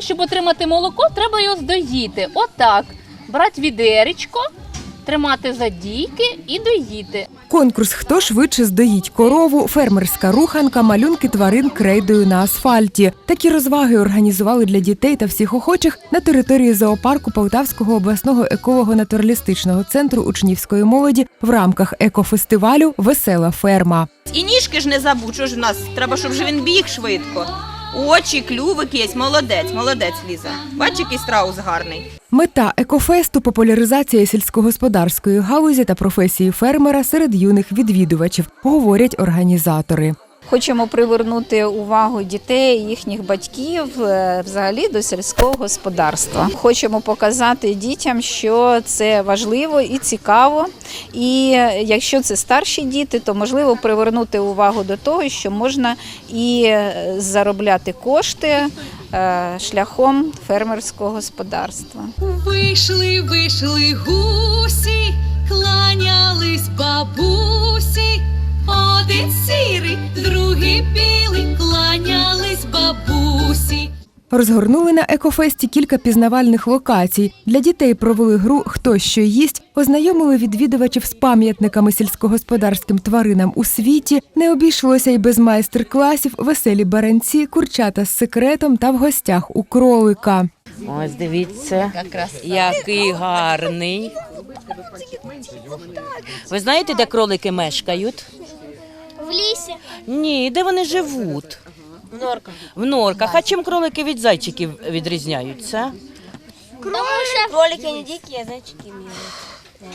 Щоб отримати молоко, треба його здоїти. Отак. Брати відеречко, тримати за дійки і доїти. Конкурс Хто швидше здоїть корову, фермерська руханка, малюнки тварин крейдою на асфальті. Такі розваги організували для дітей та всіх охочих на території зоопарку Полтавського обласного еколого-натуралістичного центру учнівської молоді в рамках екофестивалю Весела ферма. І ніжки ж не забудь, що ж в нас треба, щоб же він біг швидко. Очі, клювик є, молодець, молодець Ліза. Бач, який страус гарний. Мета екофесту популяризація сільськогосподарської галузі та професії фермера серед юних відвідувачів, говорять організатори. Хочемо привернути увагу дітей, їхніх батьків е, взагалі до сільського господарства. Хочемо показати дітям, що це важливо і цікаво. І е, якщо це старші діти, то можливо привернути увагу до того, що можна і е, заробляти кошти шляхом фермерського господарства. Вийшли, вийшли гусі, кланялись бабусі. Один сірий, другий кланялись бабусі. Розгорнули на екофесті кілька пізнавальних локацій. Для дітей провели гру Хто що їсть, ознайомили відвідувачів з пам'ятниками сільськогосподарським тваринам у світі. Не обійшлося й без майстер-класів, веселі баранці, курчата з секретом та в гостях у кролика. Ось дивіться, який гарний. Ви знаєте, де кролики мешкають? В лісі. Ні, де вони живуть? В норках. В норках. А чим кролики від зайчиків відрізняються? Тому що кролики не дикі, а зайчики милі.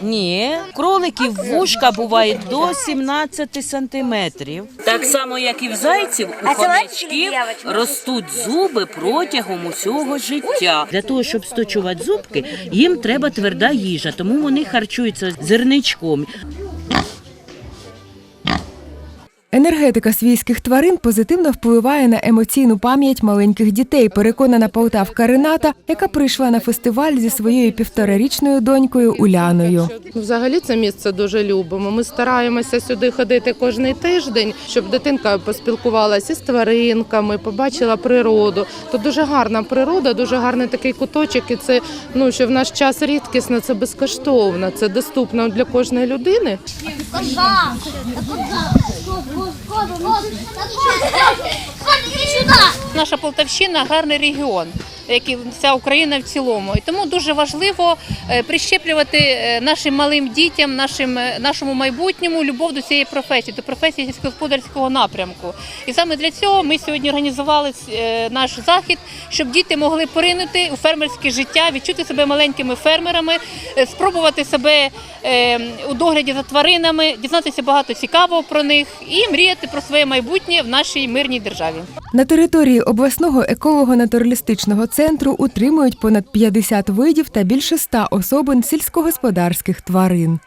Ні, кроликів вушка бувають до 17 сантиметрів. Так само, як і в зайців, у А хомячків ростуть зуби протягом усього життя. Для того, щоб сточувати зубки, їм треба тверда їжа, тому вони харчуються зерничком. Енергетика свійських тварин позитивно впливає на емоційну пам'ять маленьких дітей, переконана полтавка Рената, яка прийшла на фестиваль зі своєю півторарічною донькою Уляною. Взагалі це місце дуже любимо. Ми стараємося сюди ходити кожний тиждень, щоб дитинка поспілкувалася з тваринками, побачила природу. Тут дуже гарна природа, дуже гарний такий куточок. І це ну що в наш час рідкісно, це безкоштовно, це доступно для кожної людини. Наша Полтавщина гарний регіон, як і вся Україна в цілому. І тому дуже важливо е, прищеплювати е, нашим малим дітям, нашим, е, нашому майбутньому любов до цієї професії, до професії сільськогосподарського напрямку. І саме для цього ми сьогодні організували наш захід, щоб діти могли поринути у фермерське життя, відчути себе маленькими фермерами, спробувати себе у догляді за тваринами, дізнатися багато цікавого про них і мріяти про своє майбутнє в нашій мирній державі. На території обласного еколого-натуралістичного центру утримують понад 50 видів та більше 100 особин сільськогосподарських тварин.